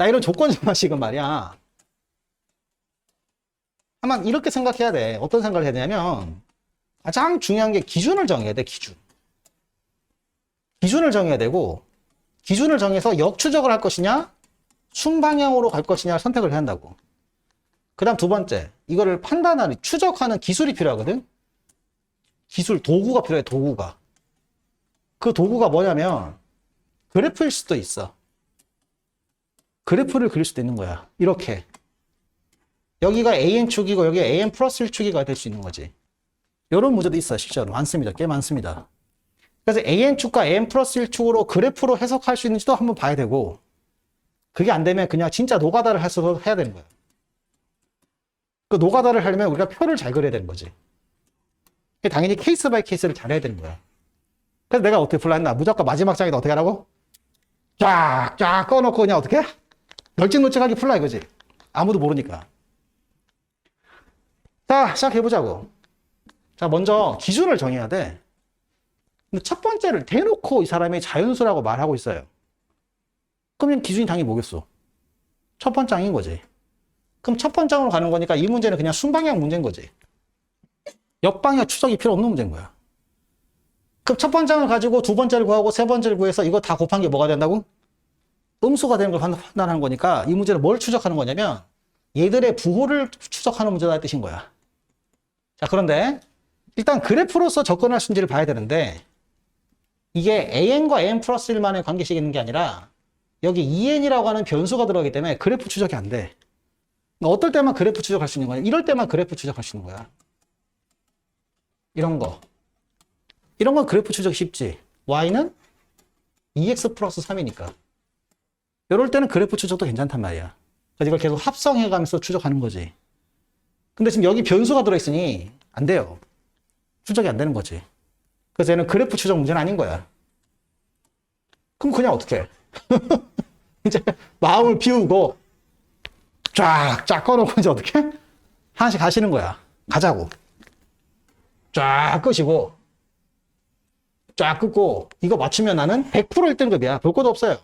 자, 이런 조건 정하식은 말이야. 아마 이렇게 생각해야 돼. 어떤 생각을 해야 되냐면, 가장 중요한 게 기준을 정해야 돼, 기준. 기준을 정해야 되고, 기준을 정해서 역추적을 할 것이냐, 순방향으로 갈 것이냐 선택을 해야 한다고. 그 다음 두 번째, 이거를 판단하는, 추적하는 기술이 필요하거든? 기술, 도구가 필요해, 도구가. 그 도구가 뭐냐면, 그래프일 수도 있어. 그래프를 그릴 수도 있는 거야. 이렇게. 여기가 AN축이고, 여기가 AN 플러스 1축이가 될 수 있는 거지. 이런 문제도 있어요, 실제로. 많습니다. 꽤 많습니다. 그래서 AN축과 AN 플러스 1축으로 그래프로 해석할 수 있는지도 한번 봐야 되고, 그게 안 되면 그냥 진짜 노가다를 해서 해야 되는 거야. 그 노가다를 하려면 우리가 표를 잘 그려야 되는 거지. 당연히 케이스 바이 케이스를 잘 해야 되는 거야. 그래서 내가 어떻게 풀었나? 무조건 마지막 장에다 어떻게 하라고? 쫙, 쫙 꺼놓고 그냥 어떻게? 널찍널찍하게 풀라 이거지. 아무도 모르니까. 자, 시작해보자고. 자, 먼저 기준을 정해야 돼. 첫 번째를 대놓고 이 사람이 자연수라고 말하고 있어요. 그러면 기준이 당연히 뭐겠어? 첫 번째인 거지. 그럼 첫 번째로 가는 거니까 이 문제는 그냥 순방향 문제인 거지. 역방향 추적이 필요 없는 문제인 거야. 그럼 첫 번째를 가지고 두 번째를 구하고 세 번째를 구해서 이거 다 곱한 게 뭐가 된다고? 음수가 되는 걸 판단- 판단하는 거니까 이 문제는 뭘 추적하는 거냐면 얘들의 부호를 추적하는 문제다 뜻인 거야. 자, 그런데 일단 그래프로서 접근할 수 있는지를 봐야 되는데 이게 an과 n 플러스 1만의 관계식이 있는 게 아니라 여기 2n이라고 하는 변수가 들어가기 때문에 그래프 추적이 안 돼. 그러니까 어떨 때만 그래프 추적할 수 있는 거야? 이럴 때만 그래프 추적할 수 있는 거야. 이런 거. 이런 건 그래프 추적 쉽지. y는 2x 플러스 3이니까. 이럴 때는 그래프 추적도 괜찮단 말이야. 그래서 이걸 계속 합성해 가면서 추적하는 거지. 근데 지금 여기 변수가 들어있으니 안 돼요. 추적이 안 되는 거지. 그래서 얘는 그래프 추적 문제는 아닌 거야. 그럼 그냥 어떻게? 이제 마음을 비우고 쫙, 쫙 꺼놓고 이제 어떻게? 하나씩 가시는 거야. 가자고. 쫙 끄시고 쫙 끄고 이거 맞추면 나는 100% 1등급이야. 볼 것도 없어요.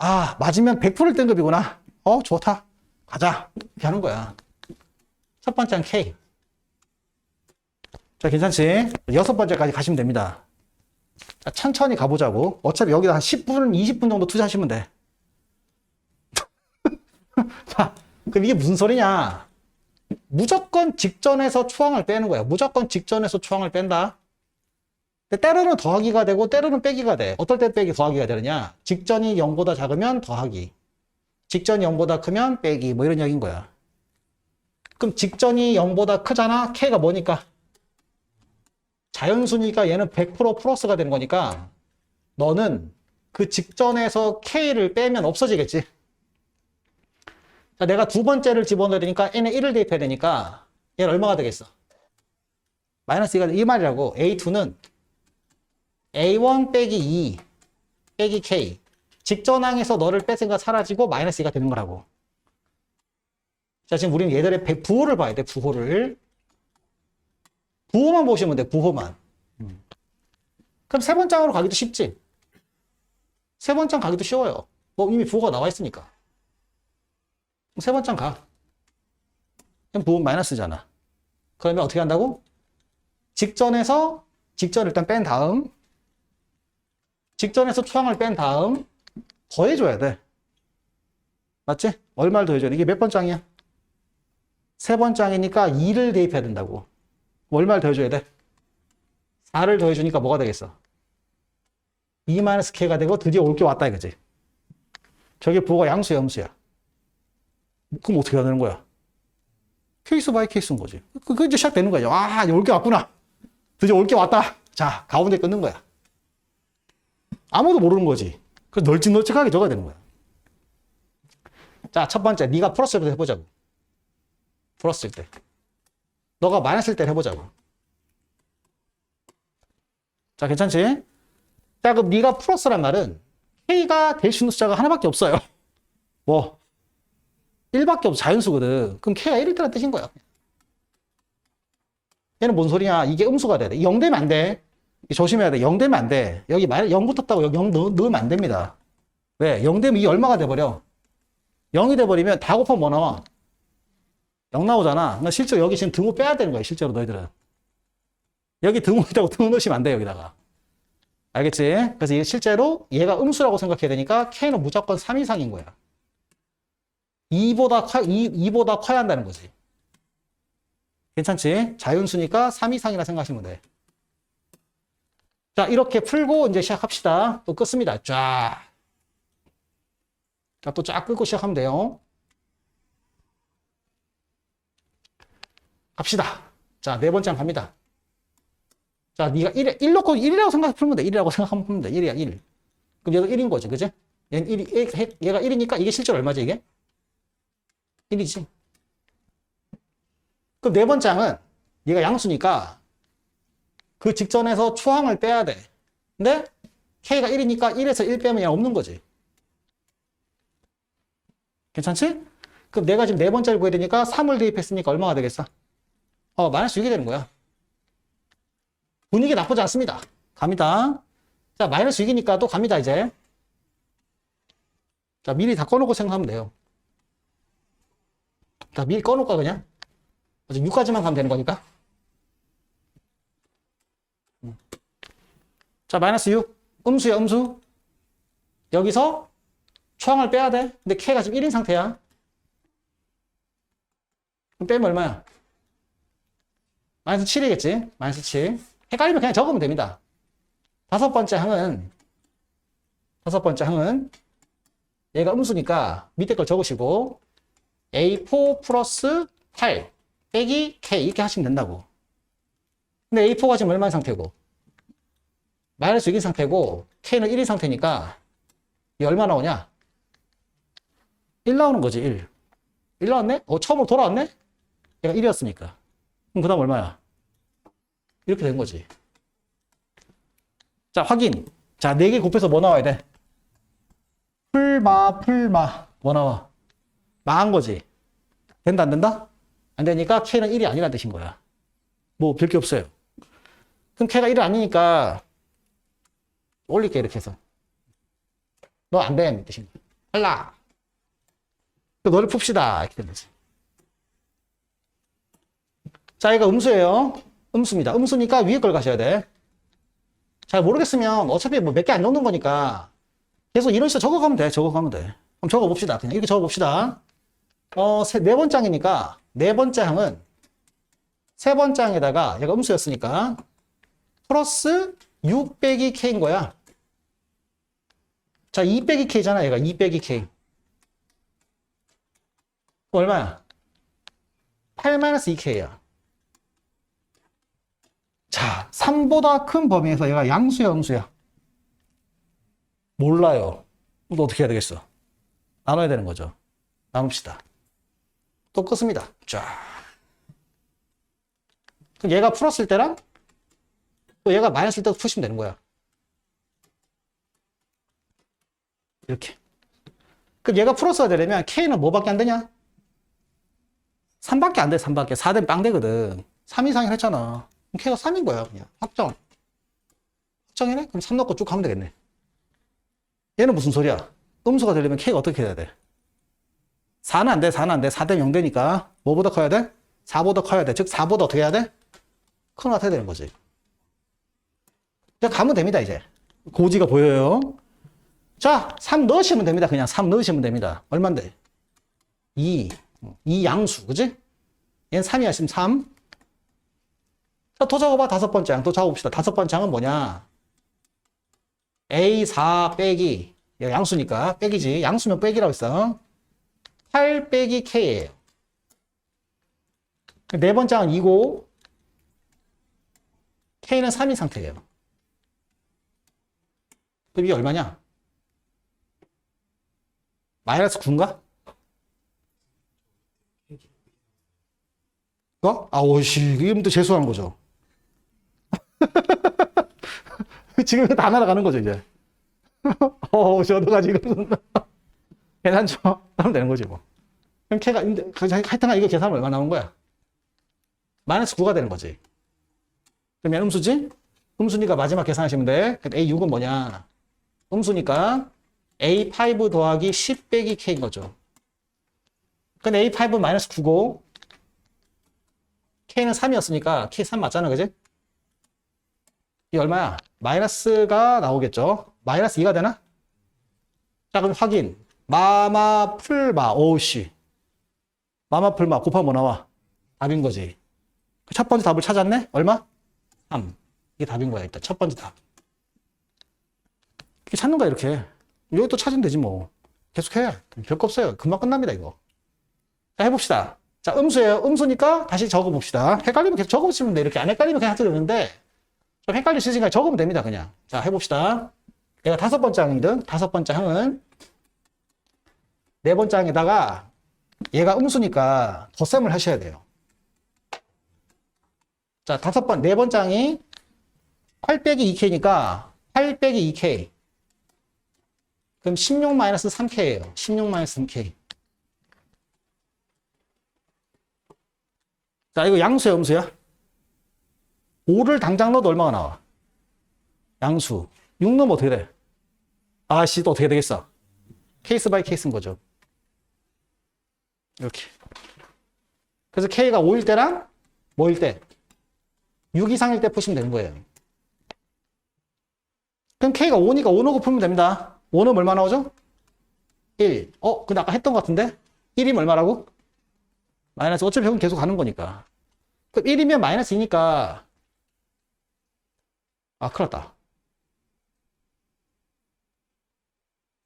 아, 맞으면 100% 1등급이구나. 어, 좋다. 가자. 이렇게 하는 거야. 첫 번째는 K. 자, 괜찮지? 여섯 번째까지 가시면 됩니다. 자, 천천히 가보자고. 어차피 여기다 한 10분, 20분 정도 투자하시면 돼. 자, 그럼 이게 무슨 소리냐? 무조건 직전에서 초항을 빼는 거야. 무조건 직전에서 초항을 뺀다. 근데 때로는 더하기가 되고 때로는 빼기가 돼. 어떨 때 빼기 더하기가 되느냐? 직전이 0보다 작으면 더하기. 직전이 0보다 크면 빼기. 뭐 이런 얘기인 거야. 그럼 직전이 0보다 크잖아? K가 뭐니까? 자연수니까 얘는 100% 플러스가 되는 거니까 너는 그 직전에서 K를 빼면 없어지겠지. 자, 내가 두 번째를 집어넣어야 되니까 n에 1을 대입해야 되니까 얘는 얼마가 되겠어? 마이너스 2가 이 말이라고 a2는 a1 빼기 2 빼기 k 직전항에서 너를 뺏은가 사라지고 마이너스 2가 되는 거라고. 자, 지금 우리는 얘들의 배- 부호를 봐야 돼, 부호를. 부호만 보시면 돼, 부호만. 음. 그럼 세 번째로 가기도 쉽지? 세 번째 가기도 쉬워요. 뭐 이미 부호가 나와 있으니까. 세 번째 가. 그럼 부호 마이너스잖아. 그러면 어떻게 한다고? 직전에서 직전 일단 뺀 다음 직전에서 초항을 뺀 다음 더해줘야 돼. 맞지? 얼마를 더해줘야 돼? 이게 몇 번 장이야? 세 번 장이니까 2를 대입해야 된다고. 얼마를 더해줘야 돼? 4를 더해주니까 뭐가 되겠어? 2-k가 되고 드디어 올 게 왔다 이거지. 저게 부호가 양수야, 음수야. 그럼 어떻게 해야 되는 거야? 케이스 바이 케이스인 거지. 그, 그 이제 시작되는 거야. 아, 올 게 왔구나. 드디어 올 게 왔다. 자, 가운데 끊는 거야. 아무도 모르는 거지. 그래서 널찍널찍하게 적어야 되는 거야. 자, 첫 번째, 네가 플러스를 해보자고. 플러스일 때. 너가 마이너스일 때 해보자고. 자, 괜찮지? 자, 그럼 네가 플러스란 말은 K가 될 수 있는 숫자가 하나밖에 없어요. 뭐 1밖에 없어 자연수거든. 그럼 K가 1일 때란 뜻인 거야. 얘는 뭔 소리냐? 이게 음수가 돼야 돼. 0 되면 안 돼. 조심해야 돼. 0 되면 안 돼. 여기 말, 0 붙었다고 여기 0 넣, 넣으면 안 됩니다. 왜? 0 되면 이 얼마가 돼버려? 0이 돼버리면 다 곱하면 뭐 나와? 0 나오잖아. 그러니까 실제로 여기 지금 등호 빼야 되는 거야, 실제로 너희들은. 여기 등호 있다고 등호 넣으시면 안 돼, 여기다가. 알겠지? 그래서 이게 실제로 얘가 음수라고 생각해야 되니까 K는 무조건 3 이상인 거야. 2보다 커, 2, 2보다 커야 한다는 거지. 괜찮지? 자연수니까 3 이상이라 생각하시면 돼. 자, 이렇게 풀고 이제 시작합시다. 또 끊습니다. 쫙. 자, 또쫙 끊고 시작하면 돼요. 갑시다. 자, 네 번째 한 갑니다. 자, 네가 1, 1 놓고 1이라고 생각해 풀면 돼. 1이라고 생각하면 풀면 돼. 1이야, 1. 그럼 얘가 1인 거지, 그지? 얘는 1, 얘가 1이니까 이게 실제로 얼마지, 이게? 1이지. 그럼 네 번째 항은 얘가 양수니까 그 직전에서 초항을 빼야 돼. 근데 K가 1이니까 1에서 1 빼면 얘는 없는 거지. 괜찮지? 그럼 내가 지금 네 번째를 구해야 되니까 3을 대입했으니까 얼마가 되겠어? 어, 마이너스 6이 되는 거야. 분위기 나쁘지 않습니다. 갑니다. 자, 마이너스 6이니까 또 갑니다, 이제. 자, 미리 다 꺼놓고 생각하면 돼요. 자, 미리 꺼놓을까, 그냥? 어차피 6까지만 가면 되는 거니까. 자, 마이너스 6. 음수야, 음수. 여기서 초항을 빼야 돼. 근데 K가 지금 1인 상태야. 그럼 빼면 얼마야? 마이너스 7이겠지? 마이너스 7. 헷갈리면 그냥 적으면 됩니다. 다섯 번째 항은, 다섯 번째 항은, 얘가 음수니까 밑에 걸 적으시고, A4 플러스 8 빼기 K 이렇게 하시면 된다고. 근데 A4가 지금 얼마인 상태고? 마이너스 6인 상태고, K는 1인 상태니까, 이 얼마 나오냐? 1 나오는 거지, 1. 1 나왔네? 어, 처음으로 돌아왔네? 얘가 1이었으니까. 그럼 그 다음 얼마야? 이렇게 된 거지. 자, 확인. 자, 4개 곱해서 뭐 나와야 돼? 풀마, 풀마. 뭐 나와? 망한 거지. 된다, 안 된다? 안 되니까 K는 1이 아니라는 뜻인 거야. 뭐, 별 게 없어요. 그럼 K가 1이 아니니까 올릴게, 이렇게 해서. 너 안 돼. 뜻인 거야. 할라. 너를 풉시다. 이렇게 된 거지. 자, 이거 음수예요. 음수입니다. 음수니까 위에 걸 가셔야 돼. 잘 모르겠으면 어차피 뭐 몇 개 안 적는 거니까 계속 이런 식으로 적어가면 돼. 적어가면 돼. 그럼 적어봅시다. 그냥 이렇게 적어봅시다. 어, 세, 네 번째 항이니까 네 번째 항은 세 번째 항에다가 얘가 음수였으니까 플러스 6 빼기 K인 거야. 자, 2 빼기 K잖아. 얘가 2 빼기 K. 얼마야? 8-2K야. 자, 3보다 큰 범위에서 얘가 양수야, 음수야? 몰라요. 또 어떻게 해야 되겠어? 나눠야 되는 거죠. 나눕시다. 또 끊습니다. 쫙. 그럼 얘가 풀었을 때랑 또 얘가 마이너스일 때도 푸시면 되는 거야. 이렇게. 그럼 얘가 풀었어야 되려면 K는 뭐밖에 안 되냐? 3밖에 안 돼, 3밖에. 4되면 빵 되거든. 3 이상을 했잖아. 그럼 K가 3인 거야, 그냥. 확정. 확정이네? 그럼 3 넣고 쭉 가면 되겠네. 얘는 무슨 소리야? 음수가 되려면 K가 어떻게 돼야 돼? 4는 안 돼, 4는 안 돼. 4 되면 0 되니까. 뭐보다 커야 돼? 4보다 커야 돼. 즉, 4보다 어떻게 해야 돼? 큰거 같아야 되는 거지. 그냥 가면 됩니다, 이제. 고지가 보여요. 자, 3 넣으시면 됩니다. 그냥 3 넣으시면 됩니다. 얼만데? 2. 2 양수, 그지? 얘는 3이야, 지금 3. 자, 더 적어봐. 다섯 번째 항. 또 적어봅시다. 다섯 번째 항은 뭐냐? A4 빼기. 양수니까 빼기지. 양수면 빼기라고 했어. 8 빼기 K예요. 네 번째 항은 2고, K는 3인 상태예요. 그럼 이게 얼마냐? 마이너스 9인가? 어? 아, 오씨, 이게 또 재수하는 거죠. 지금 다 날아가는 거죠, 이제. 어, 씨, 어떡하지, 이거. 괜찮죠? 하면 되는 거지, 뭐. 그럼 걔가, 근데, 하여튼 이거 계산하면 얼마 나온 거야? 마이너스 9가 되는 거지. 그러면 음수지? 음수니까 마지막 계산하시면 돼. A6은 뭐냐? 음수니까 A5 더하기 10 빼기 K인 거죠. 근데 A5 마이너스 9고 K는 3이었으니까 K 3 맞잖아, 그지? 이 얼마야? 마이너스가 나오겠죠? 마이너스 2가 되나? 자, 그럼 확인. 마마 풀마. 오우씨. 마마 풀마. 곱하면 뭐 나와? 답인 거지. 그 첫 번째 답을 찾았네? 얼마? 3. 이게 답인 거야, 일단. 첫 번째 답. 이렇게 찾는 거야, 이렇게. 여기 또 찾으면 되지, 뭐. 계속 해. 별거 없어요. 금방 끝납니다, 이거. 자, 해봅시다. 자, 음수예요. 음수니까 다시 적어봅시다. 헷갈리면 계속 적어보시면 돼. 이렇게 안 헷갈리면 그냥 되는데, 좀 있으니까 적으면 됩니다, 그냥. 자, 해봅시다. 얘가 다섯 번째 항이든, 다섯 번째 항은, 네 번째 항에다가, 얘가 음수니까 덧셈을 하셔야 돼요. 자, 다섯 번, 네 번째 항이 8 빼기 2K니까, 8 빼기 2K. 그럼 16 마이너스 3K예요. 16 마이너스 3K. 자, 이거 양수야, 음수야? 5를 당장 넣어도 얼마가 나와? 양수. 6 넣으면 어떻게 돼? 아씨, 또 어떻게 되겠어? 케이스 바이 케이스인 거죠. 이렇게. 그래서 K가 5일 때랑 뭐일 때? 6 이상일 때 푸시면 되는 거예요. 그럼 K가 5니까 5 넣고 풀면 됩니다. 5 넣으면 얼마 나오죠? 1. 어, 근데 아까 했던 것 같은데? 1이면 얼마라고? 마이너스. 어차피 여기 계속 가는 거니까. 그럼 1이면 마이너스 2니까. 아, 큰일 났다.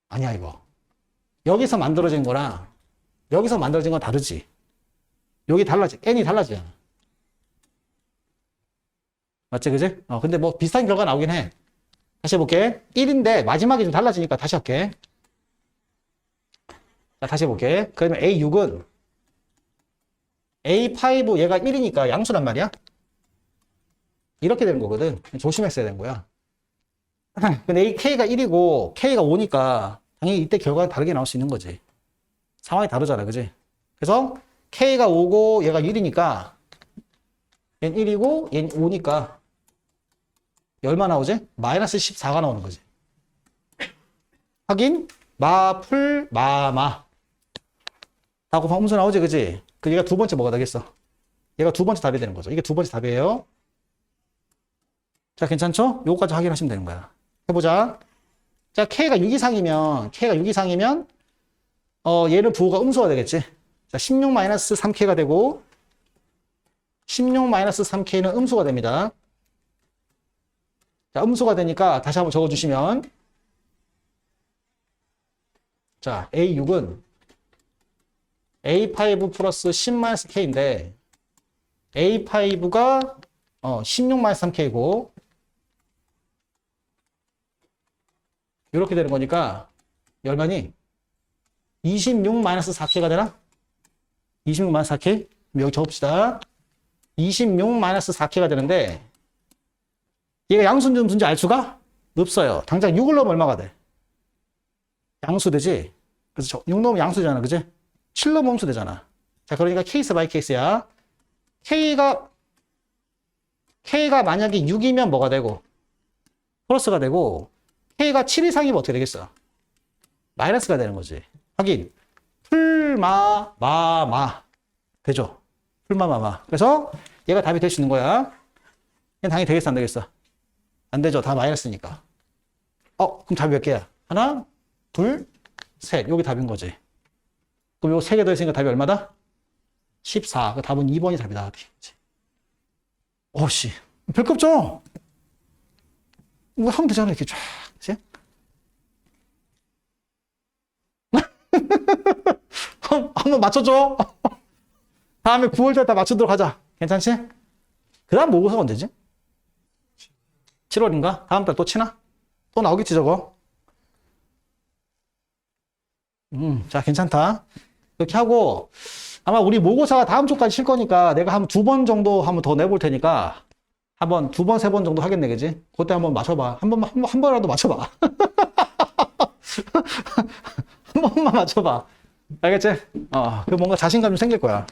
아니야, 이거. 여기서 만들어진 거랑 여기서 만들어진 건 다르지. 여기 달라지. n이 달라지잖아. 맞지, 그지? 어, 근데 뭐 비슷한 결과 나오긴 해. 다시 해볼게. 1인데 마지막에 좀 달라지니까 다시 할게. 자, 다시 해볼게. 그러면 A6은 A5 얘가 1이니까 양수란 말이야. 이렇게 되는 거거든. 조심했어야 되는 거야. 근데 A, K가 1이고 K가 5니까 당연히 이때 결과가 다르게 나올 수 있는 거지. 상황이 다르잖아, 그지? 그래서 K가 5고 얘가 1이니까 얘는 1이고 얘는 5니까 얼마 나오지? 마이너스 14가 나오는 거지. 확인? 마, 풀, 마, 마. 하고 방문서 나오지, 그지? 그 얘가 두 번째 뭐가 되겠어? 얘가 두 번째 답이 되는 거죠. 이게 두 번째 답이에요. 자, 괜찮죠? 요거까지 확인하시면 되는 거야. 해보자. 자, K가 6 이상이면, K가 6 이상이면, 어, 얘는 부호가 음수가 되겠지. 자, 16-3K가 되고, 16-3K는 음수가 됩니다. 자, 음수가 되니까 다시 한번 적어주시면, 자, A6은 A5 플러스 10-K인데, A5가 어, 16-3K고, 이렇게 되는 거니까, 얼마니? 26-4K가 되나? 26-4K? 여기 적읍시다. 26-4K가 되는데, 얘가 양수인지 음수인지 알 수가 없어요. 당장 6을 넣으면 얼마가 돼? 양수 되지? 그래서 6 넣으면 양수잖아. 그지? 7 넣으면 음수 되잖아. 자, 그러니까 케이스 바이 케이스야. K가, K가 만약에 6이면 뭐가 되고, 플러스가 되고, K가 7 이상이면 어떻게 되겠어? 마이너스가 되는 거지. 확인. 풀마, 마, 마. 되죠? 풀마, 마, 마. 그래서 얘가 답이 될 수 있는 거야. 얘는 당연히 되겠어, 안 되겠어? 안 되죠. 다 마이너스니까. 어, 그럼 답이 몇 개야? 하나, 둘, 셋. 여기 답인 거지. 그럼 요거 세개 더했으니까 답이 얼마다? 14. 그 답은 2번이 답이다. 어씨. 별거 없죠? 뭐 하면 되잖아. 이렇게 쫙. 그치? 한- 한번 맞춰줘. 다음에 9월달 다 맞추도록 하자. 괜찮지? 그 다음 모의고사가 언제지? 7월인가? 다음 달 또 치나? 또 나오겠지, 저거? 음, 자, 괜찮다. 이렇게 하고, 아마 우리 모의고사가 다음 주까지 칠 거니까 내가 한 두 번 정도 한번 더 내볼 테니까 한번 두 번, 세 번 정도 하겠네, 그지? 그때 한번 맞춰봐. 한 번만, 한, 번, 한 번이라도 맞춰봐. 한 번만 맞춰봐. 알겠지? 어, 그 뭔가 자신감 좀 생길 거야.